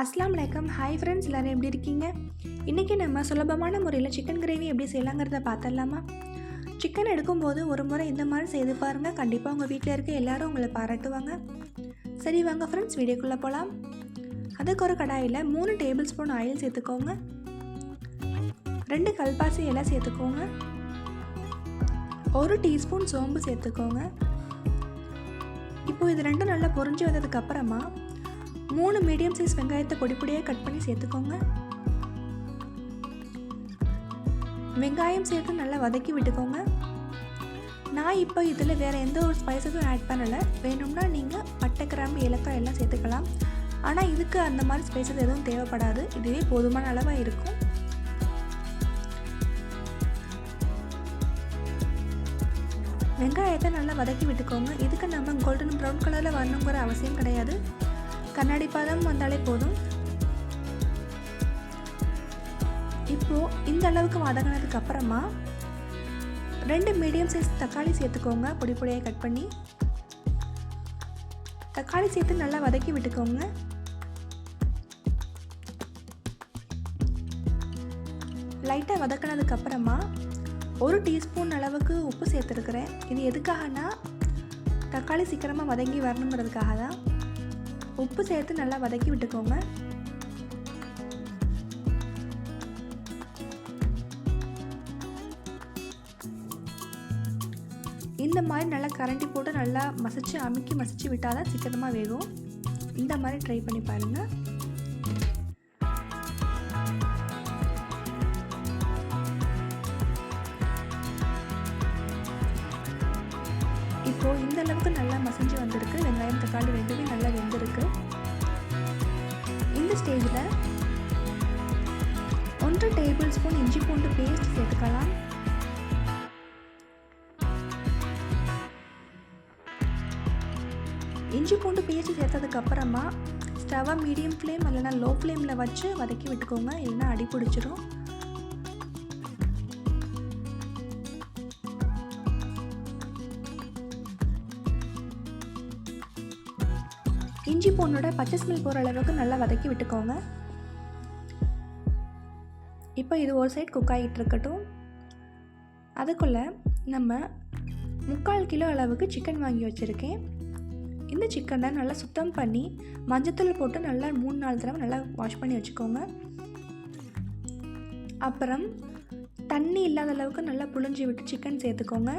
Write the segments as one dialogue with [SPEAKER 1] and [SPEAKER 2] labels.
[SPEAKER 1] அஸ்லாம் வலைக்கம் hi friends எல்லோரும் எப்படி இருக்கீங்க? இன்றைக்கி நம்ம சுலபமான முறையில் சிக்கன் கிரேவி எப்படி செய்யலாங்கிறத பார்த்துடலாமா? சிக்கன் எடுக்கும்போது ஒரு முறை இந்த மாதிரி செய்து பாருங்கள் கண்டிப்பாக உங்கள் வீட்டில் இருக்க எல்லோரும் உங்களை பாராட்டுவாங்க. சரி வாங்க ஃப்ரெண்ட்ஸ் வீடியோக்குள்ளே போகலாம் அதுக்கு ஒரு கடாயில் மூணு டேபிள் ஸ்பூன் ஆயில் சேர்த்துக்கோங்க. ரெண்டு கல்பாசி எல்லாம் சேர்த்துக்கோங்க. ஒரு டீஸ்பூன் சோம்பு சேர்த்துக்கோங்க. இப்போது இது ரெண்டும் நல்லா பொரிஞ்சு வந்ததுக்கப்புறமா மூணு மீடியம் சைஸ் வெங்காயத்தை பொடிப்பொடியாக கட் பண்ணி சேர்த்துக்கோங்க. வெங்காயம் சேர்த்து நல்லா வதக்கி விட்டுக்கோங்க. நான் இப்போ இதில் வேறு எந்த ஒரு ஸ்பைசஸும் ஆட் பண்ணலை. வேணும்னா நீங்கள் பட்டை கிராம்பு ஏலக்காய் எல்லாம் சேர்த்துக்கலாம். ஆனால் இதுக்கு அந்த மாதிரி ஸ்பைசஸ் எதுவும் தேவைப்படாது. இதுவே போதுமான அளவாக இருக்கும். வெங்காயத்தை நல்லா வதக்கி விட்டுக்கோங்க. இதுக்கு நம்ம கோல்டன் ப்ரௌன் கலரில் வரணுங்கிற அவசியம் கிடையாது. கண்ணாடி பதம் வந்தாலே போதும். இப்போது இந்த அளவுக்கு வதங்கினதுக்கு அப்புறமா ரெண்டு மீடியம் சைஸ் தக்காளி சேர்த்துக்கோங்க. பொடி பொடியாக கட் பண்ணி. தக்காளி சேர்த்து நல்லா வதக்கி விட்டுக்கோங்க. லைட்டாக வதக்கினதுக்கு அப்புறமா ஒரு டீஸ்பூன் அளவுக்கு உப்பு சேர்த்துருக்குறேன். இது எதுக்காகனா தக்காளி சீக்கிரமாக வதங்கி வரணுங்கிறதுக்காக தான் உப்பு சேர்த்து நல்லா வதக்கி விட்டுக்கோங்க. இந்த மாதிரி நல்லா கரண்டி போட்டு நல்லா மசிச்சு அமுக்கி மசிச்சு விட்டால் தான் சீக்கிரமாக வேகும். இந்த மாதிரி ட்ரை பண்ணி பாருங்கள் ஸோ இந்த அளவுக்கு நல்லா மசிஞ்சு வந்திருக்கு. வெங்காயம் தக்காளி ரெண்டுமே நல்லா வெந்திருக்கு. இந்த ஸ்டேஜில் ஒன்றரை டேபிள் ஸ்பூன் இஞ்சி பூண்டு பேஸ்ட் சேர்த்துக்கலாம். இஞ்சி பூண்டு பேஸ்ட் சேர்த்ததுக்கப்புறமா ஸ்டவ்வை மீடியம் ஃப்ளேம் இல்லைனா லோ ஃப்ளேமில் வச்சு வதக்கி விட்டுக்கோங்க. இல்லைன்னா அடி பிடிச்சிரும். இஞ்சி பூண்டோட பச்சை ஸ்மெல் போகிற அளவுக்கு நல்லா வதக்கி விட்டுக்கோங்க. இப்போ இது ஒரு சைட் குக் ஆகிட்டு இருக்கட்டும். அதுக்குள்ளே நம்ம முக்கால் கிலோ அளவுக்கு சிக்கன் வாங்கி வச்சுருக்கேன். இந்த சிக்கனை நல்லா சுத்தம் பண்ணி மஞ்சத்தூள் போட்டு நல்லா மூணு நாலு தடவை நல்லா வாஷ் பண்ணி வச்சுக்கோங்க. அப்புறம் தண்ணி இல்லாத அளவுக்கு நல்லா புழிஞ்சி விட்டு சிக்கன் சேர்த்துக்கோங்க.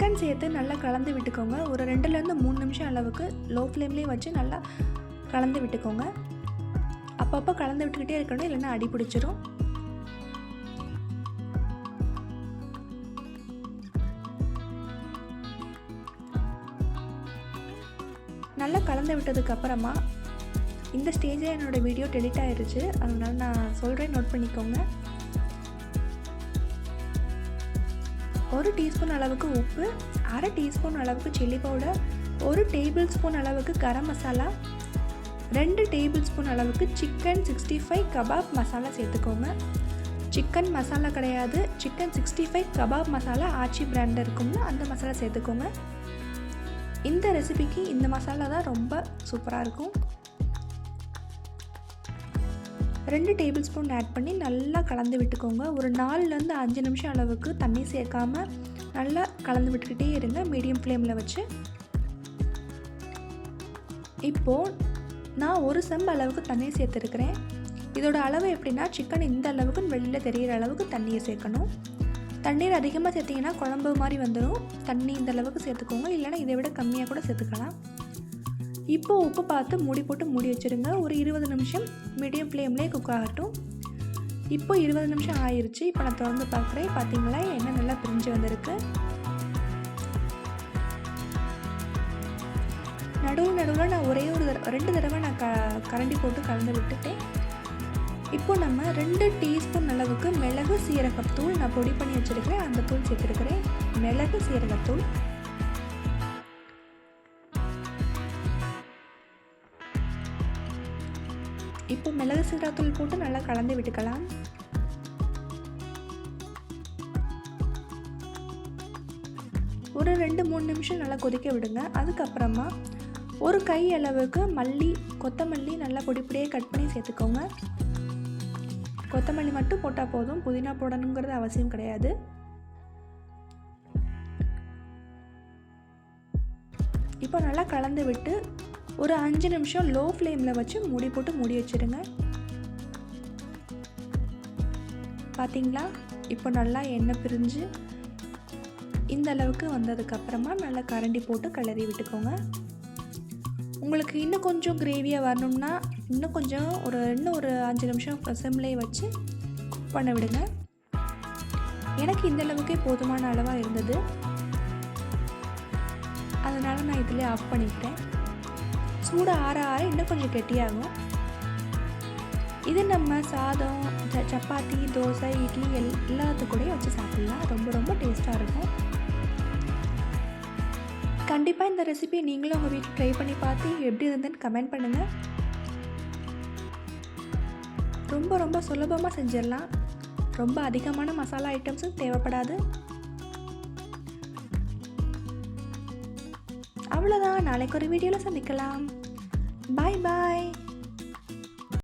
[SPEAKER 1] சிக்கன் சேர்த்து நல்லா கலந்து விட்டுக்கோங்க. ஒரு ரெண்டுலேருந்து மூணு நிமிஷம் அளவுக்கு லோ ஃப்ளேம்லேயே வச்சு நல்லா கலந்து விட்டுக்கோங்க. அப்பப்போ கலந்து விட்டுக்கிட்டே இருக்கணும் இல்லைன்னா அடி பிடிச்சிரும். நல்லா கலந்து விட்டதுக்கு அப்புறமா இந்த ஸ்டேஜில் என்னோடய வீடியோ டெலிட் ஆயிடுச்சு அதனால் நான் சொல்கிறேன் நோட் பண்ணிக்கோங்க. ஒரு டீஸ்பூன் அளவுக்கு உப்பு அரை டீஸ்பூன் அளவுக்கு சில்லி பவுடர் ஒரு டேபிள் ஸ்பூன் அளவுக்கு கரம் மசாலா ரெண்டு டேபிள் ஸ்பூன் அளவுக்கு chicken sixty five kabab masala சேர்த்துக்கோங்க. சிக்கன் மசாலா கிடையாது. Chicken sixty five kabab masala Aachi பிராண்டில் இருக்கும்னா அந்த மசாலா சேர்த்துக்கோங்க. இந்த ரெசிபிக்கு இந்த மசாலா தான் ரொம்ப சூப்பராக இருக்கும். ரெண்டு டேபிள் ஸ்பூன் ஆட் பண்ணி நல்லா கலந்து விட்டுக்கோங்க. ஒரு நாலுலேருந்து அஞ்சு நிமிஷம் அளவுக்கு தண்ணி சேர்க்காம நல்லா கலந்து விட்டுக்கிட்டே இருங்க. மீடியம் ஃப்ளேமில் வச்சு. இப்போது நான் ஒரு செம்பு அளவுக்கு தண்ணி சேர்த்துருக்குறேன். இதோட அளவு எப்படின்னா சிக்கன் இந்த அளவுக்கு வெளியில் தெரிகிற அளவுக்கு தண்ணியை சேர்க்கணும். தண்ணீர் அதிகமாக சேர்த்திங்கன்னா குழம்பு மாதிரி வந்துடும் தண்ணி இந்த அளவுக்கு சேர்த்துக்கோங்க. இல்லைனா இதை விட கம்மியாக கூட சேர்த்துக்கலாம். இப்போ உப்பு பார்த்து மூடி போட்டு மூடி வச்சுருங்க. ஒரு இருபது நிமிஷம் மீடியம் ஃப்ளேம்லேயே குக் ஆகட்டும். இப்போ இருபது நிமிஷம் ஆயிடுச்சு இப்போ நான் திறந்து பார்க்குறேன். பார்த்தீங்களா? எண்ணெய் நல்லா பிரிஞ்சு வந்திருக்கு. நடுவு நடுவில் நான் ஒரே ஒரு தடவை ரெண்டு தடவை நான் க கரண்டி போட்டு கலந்து விட்டுட்டேன். இப்போ நம்ம ரெண்டு டீஸ்பூன் அளவுக்கு மிளகு சீரகத்தூள் நான் பொடி பண்ணி வச்சுருக்கிறேன். அந்த தூள் சேர்த்துருக்கிறேன். மிளகு சீரகத்தூள். இப்போ மிளகு சீராத்தூள் போட்டு நல்லா கலந்து விட்டுக்கலாம். ஒரு ரெண்டு மூணு நிமிஷம் நல்லா கொதிக்க விடுங்க. அதுக்கப்புறமா ஒரு கை அளவுக்கு மல்லி கொத்தமல்லி நல்லா பொடி பொடியே கட் பண்ணி சேர்த்துக்கோங்க. கொத்தமல்லி மட்டும் போட்டால் போதும். புதினா போடணுங்கிறது அவசியம் கிடையாது. இப்போ நல்லா கலந்து விட்டு ஒரு அஞ்சு நிமிஷம் லோ ஃப்ளேமில் வச்சு மூடி போட்டு மூடி வச்சுருங்க. பார்த்தீங்களா இப்போ நல்லா எண்ணெய் பிரிஞ்சு இந்த அளவுக்கு வந்ததுக்கப்புறமா நல்லா கரண்டி போட்டு கிளறி விட்டுக்கோங்க. உங்களுக்கு இன்னும் கொஞ்சம் கிரேவியாக வரணும்னா இன்னும் கொஞ்சம் ஒரு இன்னும் ஒரு அஞ்சு நிமிஷம் சிம்லேயே வச்சு பண்ண விடுங்க. எனக்கு இந்த அளவுக்கே போதுமான அளவாக இருந்தது. அதனால் நான் இதில் ஆஃப் பண்ணிக்கிட்டேன் சூடு ஆற ஆற இன்னும் கொஞ்சம் கெட்டியாகும். இது நம்ம சாதம் ச- சப்பாத்தி தோசை இட்லி எல் எல்லாத்துக்கூடையும் வச்சு சாப்பிட்லாம். ரொம்ப ரொம்ப டேஸ்ட்டாக இருக்கும். கண்டிப்பாக இந்த ரெசிபியை நீங்களும் உங்கள் வீட்டில் ட்ரை பண்ணி பார்த்து எப்படி இருந்ததுன்னு கமெண்ட் பண்ணுங்கள் ரொம்ப ரொம்ப சுலபமாக செஞ்சிடலாம். ரொம்ப அதிகமான மசாலா ஐட்டம்ஸும் தேவைப்படாது. அவ்வளோதான் நாளைக்கு ஒரு வீடியோவில் சந்திக்கலாம். பாய் பாய்